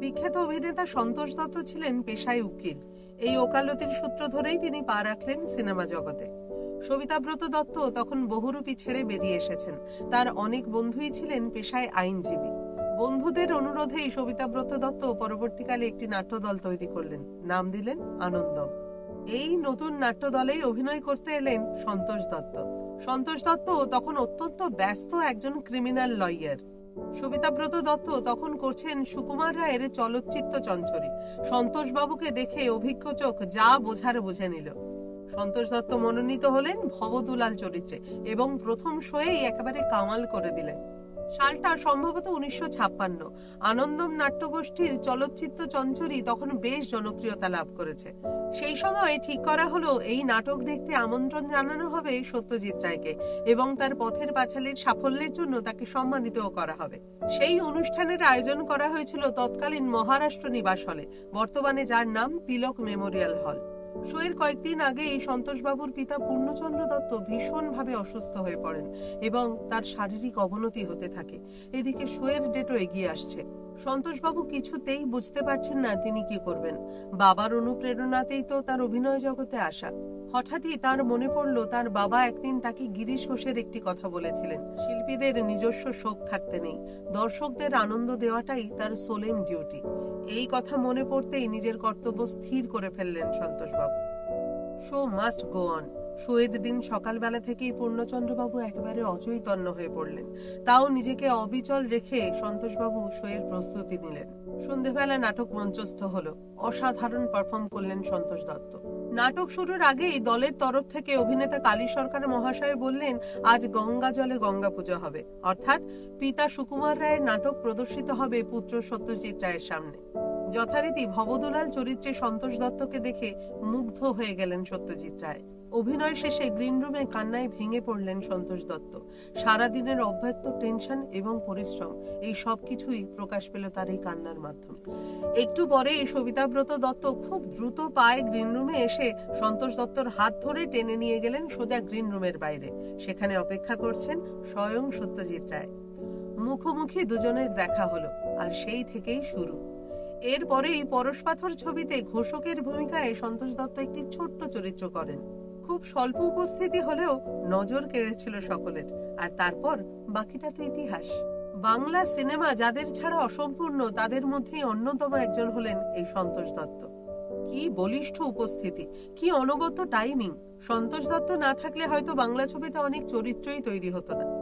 বিখ্যাত অভিনেতা সন্তোষ দত্ত ছিলেন পেশায় উকিল। এই ওকালতির সূত্র ধরেই তিনি পা রাখলেন সিনেমা জগতে। সবিতাব্রত দত্ত তখন বহুরূপী ছেড়ে বেরিয়ে এসেছেন। তার অনেক বন্ধুই ছিলেন পেশায় আইনজীবী। বন্ধুদের অনুরোধেই সবিতাব্রত দত্ত পরবর্তীকালে একটি নাট্যদল তৈরি করলেন। নাম দিলেন আনন্দম এই নতুন নাট্যদলেই অভিনয় করতে এলেন সন্তোষ দত্ত। সন্তোষ দত্ত তখন অত্যন্ত ব্যস্ত একজন ক্রিমিনাল লয়ার। সবিতাব্রত দত্ত তখন করছেন সুকুমার রায়ের চলচ্চিত্র চঞ্চরি। সন্তোষ বাবুকে দেখে অভিজ্ঞ চোখ যা বোঝার বুঝে নিল। সন্তোষ দত্ত মনোনীত হলেন ভবদুলাল চরিত্রে এবং প্রথম শোয়েই একেবারে কামাল করে দিলেন। সালটা সম্ভবত উনিশশো ছাপ্পান্ন। আনন্দম নাট্যগোষ্ঠীর চলচ্চিত্র চঞ্চরী তখন বেশ জনপ্রিয়তা লাভ করেছে। সেই সময় ঠিক করা হলো এই নাটক দেখতে আমন্ত্রণ জানানো হবে সত্যজিৎ রায়কে এবং তার পথের পাঁচালীর সাফল্যের জন্য তাকে সম্মানিতও করা হবে। সেই অনুষ্ঠানের আয়োজন করা হয়েছিল তৎকালীন মহারাষ্ট্র নিবাস হলে। বর্তমানে যার নাম তিলক মেমোরিয়াল হল। শোয়ের কয়েকদিন আগেই সন্তোষবাবুর পিতা পূর্ণচন্দ্র দত্ত ভীষণভাবে অসুস্থ হয়ে পড়েন এবং তার শারীরিক অবনতি হতে থাকে। এদিকে শোয়ের ডেটও এগিয়ে আসছে। সন্তোষবাবু কিছুতেই বুঝতে পারছেন না তিনি কি করবেন। বাবার অনুপ্রেরণাতেই তো তার অভিনয় জগতে আসা। হঠাৎই তার মনে পড়ল, তার বাবা একদিন তাকে গিরিশ ঘোষের একটি কথা বলেছিলেন। শিল্পীদের নিজস্ব শোক থাকতে নেই। দর্শকদের আনন্দ দেওয়াটাই তার সোলেম ডিউটি। এই কথা মনে পড়তেই নিজের কর্তব্য স্থির করে ফেললেন সন্তোষবাবু শো মাস্ট গো অন। শোয়ের দিন সকালবেলা থেকেই পূর্ণচন্দ্রবাবু একেবারে অচৈতন্য হয়ে পড়লেন। তাও নিজেকে অবিচল রেখে সন্তোষবাবু শোয়ের প্রস্তুতি নিলেন। সন্ধেবেলা নাটক মঞ্চস্থ হলো। অসাধারণ পারফর্ম করলেন সন্তোষ দত্ত। নাটক শুরুর আগেই দলের তরফ থেকে অভিনেতা কালী সরকার মহাশয় বললেন, আজ গঙ্গা জলে গঙ্গা পুজো হবে। অর্থাৎ পিতা সুকুমার রায়ের নাটক প্রদর্শিত হবে পুত্র সত্যজিৎ রায়ের সামনে। যথারীতি ভবদুলাল চরিত্রে সন্তোষ দত্তকে দেখে মুগ্ধ হয়ে গেলেন সত্যজিৎ রায়। অভিনয় শেষে গ্রিন রুমে কান্নায় ভেঙে পড়লেন সন্তোষ দত্ত। সারাদিনের অব্যক্ত টেনশন এবং পরিশ্রম, এই সব কিছুই প্রকাশ পেল তার এই কান্নার মাধ্যমে। একটু পরে সবিতাব্রত দত্ত খুব দ্রুত পায়ে গ্রিন রুমে এসে সন্তোষ দত্তর হাত ধরে টেনে নিয়ে গেলেন সোজা গ্রিন রুমের বাইরে। সেখানে অপেক্ষা করছেন স্বয়ং সত্যজিৎ রায়। মুখোমুখি দুজনের দেখা হলো, আর সেই থেকেই শুরু। এরপরেই পরশপাথর ছবিতে ঘোষকের ভূমিকায় সন্তোষ দত্ত একটি ছোট্ট চরিত্র করেন। খুব স্বল্প উপস্থিতি হলেও নজর কেড়েছিল সকলের। আর তারপর বাকিটা তো ইতিহাস। বাংলা সিনেমা যাদের ছাড়া অসম্পূর্ণ, তাদের মধ্যেই অন্যতম একজন হলেন এই সন্তোষ দত্ত। কি বলিষ্ঠ উপস্থিতি, কি অনবদ্য টাইমিং সন্তোষ দত্ত না থাকলে হয়তো বাংলা ছবিতে অনেক চরিত্রই তৈরি হতো না।